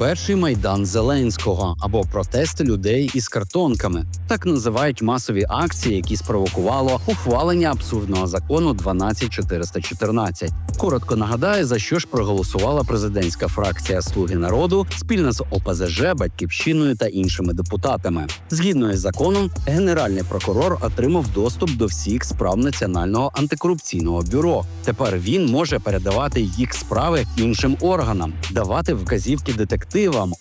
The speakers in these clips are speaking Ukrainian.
перший майдан Зеленського або протести людей із картонками. Так називають масові акції, які спровокувало ухвалення абсурдного закону 12414. Коротко нагадаю, за що ж проголосувала президентська фракція Слуги народу спільно з ОПЗЖ, Батьківщиною та іншими депутатами. Згідно із законом, генеральний прокурор отримав доступ до всіх справ Національного антикорупційного бюро. Тепер він може передавати їх справи іншим органам, давати вказівки детективам,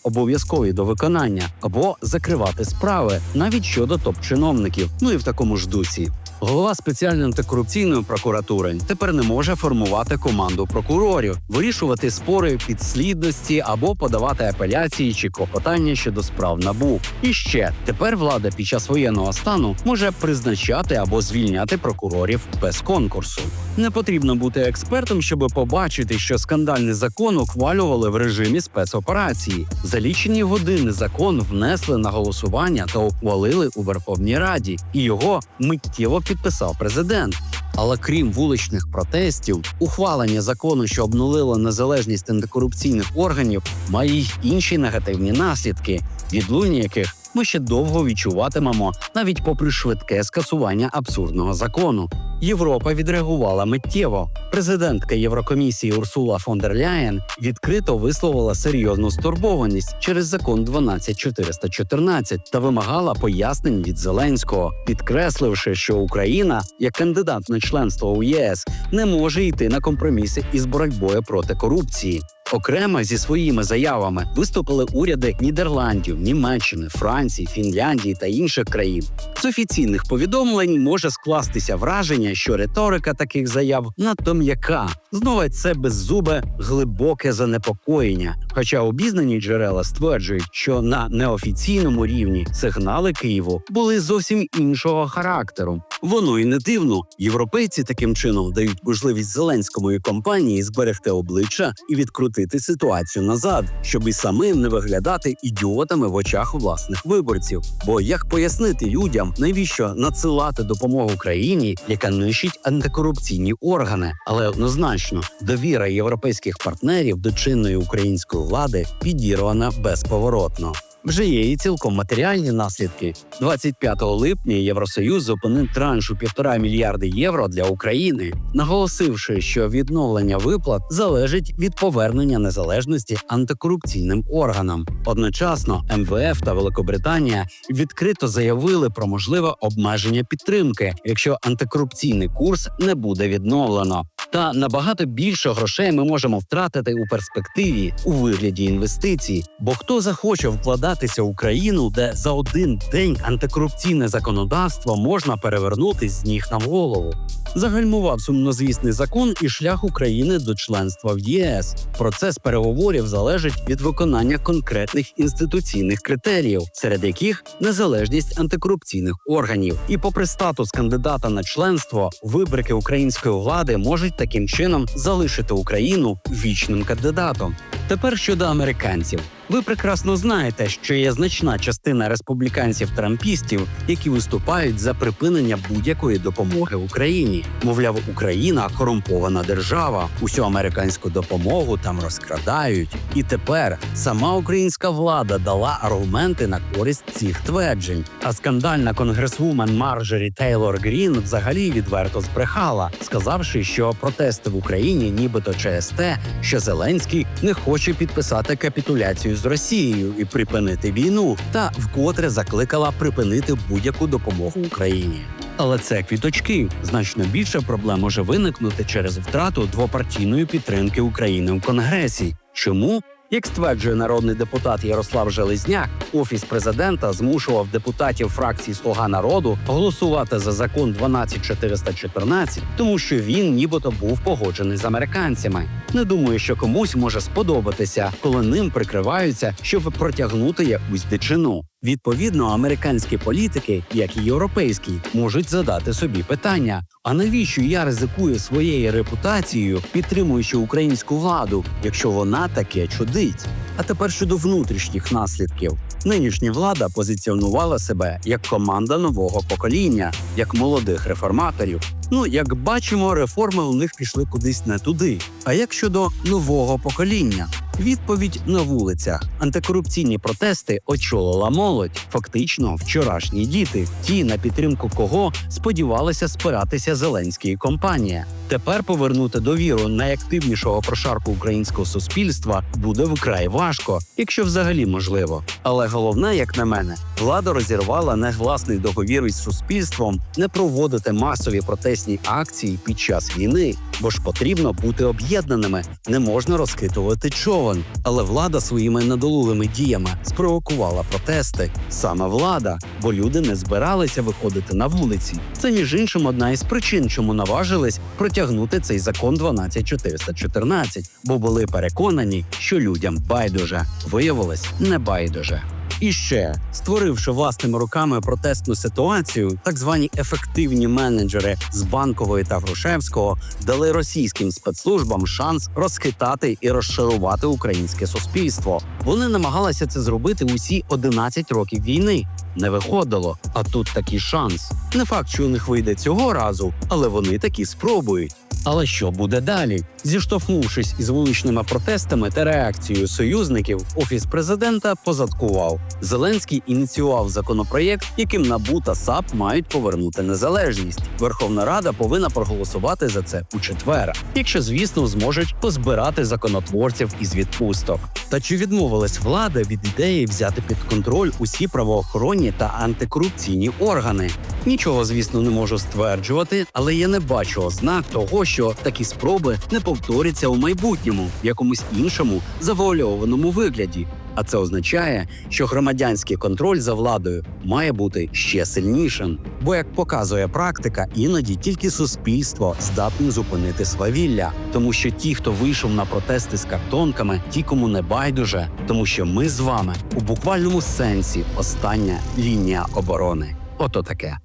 обов'язкові до виконання, або закривати справи навіть щодо топ-чиновників. Ну і в такому ж дусі. Голова спеціальної антикорупційної прокуратури тепер не може формувати команду прокурорів, вирішувати спори підслідності або подавати апеляції чи клопотання щодо справ набу. І ще тепер влада під час воєнного стану може призначати або звільняти прокурорів без конкурсу. Не потрібно бути експертом, щоб побачити, що скандальний закон ухвалювали в режимі спецоперації. За лічені години закон внесли на голосування та ухвалили у Верховній Раді, і його миттєво підписав президент. Але крім вуличних протестів, ухвалення закону, що обнулило незалежність антикорупційних органів, має й інші негативні наслідки, відлуння яких ми ще довго відчуватимемо, навіть попри швидке скасування абсурдного закону. Європа відреагувала миттєво. Президентка Єврокомісії Урсула фон дер Ляєн відкрито висловила серйозну стурбованість через закон 12414 та вимагала пояснень від Зеленського, підкресливши, що Україна, як кандидат на членство у ЄС, не може йти на компроміси із боротьбою проти корупції. Окремо зі своїми заявами виступили уряди Нідерландів, Німеччини, Франції, Фінляндії та інших країн. З офіційних повідомлень може скластися враження, що риторика таких заяв надто м'яка. Знову це беззубе глибоке занепокоєння. Хоча обізнані джерела стверджують, що на неофіційному рівні сигнали Києву були зовсім іншого характеру. Воно і не дивно. Європейці таким чином дають можливість Зеленському і компанії зберегти обличчя і відкрутити ситуацію назад, щоб і самим не виглядати ідіотами в очах власних виборців. Бо як пояснити людям, навіщо надсилати допомогу країні, яка нищить антикорупційні органи, але однозначно довіра європейських партнерів до чинної української влади підірвана безповоротно. Вже є і цілком матеріальні наслідки. 25 липня Євросоюз зупинив транш у півтора мільярди євро для України, наголосивши, що відновлення виплат залежить від повернення незалежності антикорупційним органам. Одночасно МВФ та Великобританія відкрито заявили про можливе обмеження підтримки, якщо антикорупційний курс не буде відновлено. Та набагато більше грошей ми можемо втратити у перспективі у вигляді інвестицій. Бо хто захоче вкладатися в Україну, де за один день антикорупційне законодавство можна перевернути з ніг на голову? Загальмував сумнозвісний закон і шлях України до членства в ЄС. Процес переговорів залежить від виконання конкретних інституційних критеріїв, серед яких незалежність антикорупційних органів. І, попри статус кандидата на членство, вибрики української влади можуть таким чином залишити Україну вічним кандидатом. Тепер щодо американців. Ви прекрасно знаєте, що є значна частина республіканців-трампістів, які виступають за припинення будь-якої допомоги Україні. Мовляв, Україна корумпована держава, усю американську допомогу там розкрадають. І тепер сама українська влада дала аргументи на користь цих тверджень. А скандальна конгресвумен Марджорі Тейлор Грін взагалі відверто збрехала, сказавши, що протести в Україні, нібито через те, що Зеленський не хоче підписати капітуляцію з Росією і припинити війну, та вкотре закликала припинити будь-яку допомогу Україні. Але це квіточки. Значно більше проблем може виникнути через втрату двопартійної підтримки України у Конгресі. Чому? Як стверджує народний депутат Ярослав Железняк, офіс президента змушував депутатів фракції Слуга народу голосувати за закон 12414, тому що він нібито був погоджений з американцями. Не думаю, що комусь може сподобатися, коли ним прикриваються, щоб протягнути якусь дичину. Відповідно, американські політики, як і європейські, можуть задати собі питання: а навіщо я ризикую своєю репутацією, підтримуючи українську владу, якщо вона таке чудить? А тепер щодо внутрішніх наслідків. Нинішня влада позиціонувала себе як команда нового покоління, як молодих реформаторів. Ну, як бачимо, реформи у них пішли кудись не туди. А як щодо нового покоління? Відповідь на вулицях. Антикорупційні протести очолила молодь, фактично вчорашні діти. Ті, на підтримку кого сподівалися спиратися Зеленський і компанія. Тепер повернути довіру найактивнішого прошарку українського суспільства буде вкрай важко, якщо взагалі можливо. Але головне, як на мене, влада розірвала негласний договір із суспільством не проводити масові протестні акції під час війни, бо ж потрібно бути об'єднаними, не можна розкитувати човен. Але влада своїми недолугими діями спровокувала протести. Саме влада, бо люди не збиралися виходити на вулиці. Це між іншим одна із причин, чому наважились протягнути цей закон 12414, бо були переконані, що людям байдуже виявилось не байдуже. І ще створивши власними руками протестну ситуацію, так звані ефективні менеджери з банкової та Грушевського дали російським спецслужбам шанс розхитати і розшарувати українське суспільство. Вони намагалися це зробити усі 11 років війни. Не виходило, а тут такий шанс. Не факт, що у них вийде цього разу, але вони таки спробують. Але що буде далі? Зіштовхнувшись із вуличними протестами та реакцією союзників, офіс президента позадкував. Зеленський ініціював законопроєкт, яким НАБУ та САП мають повернути незалежність. Верховна Рада повинна проголосувати за це у четвер, якщо звісно зможуть позбирати законотворців із відпусток. Та чи відмовилась влада від ідеї взяти під контроль усі правоохоронні та антикорупційні органи? Нічого, звісно, не можу стверджувати, але я не бачу ознак того, що такі спроби не повторяться у майбутньому, в якомусь іншому завуальованому вигляді. А це означає, що громадянський контроль за владою має бути ще сильнішим. Бо, як показує практика, іноді тільки суспільство здатне зупинити свавілля, тому що ті, хто вийшов на протести з картонками, ті, кому не байдуже, тому що ми з вами у буквальному сенсі остання лінія оборони. Ото таке.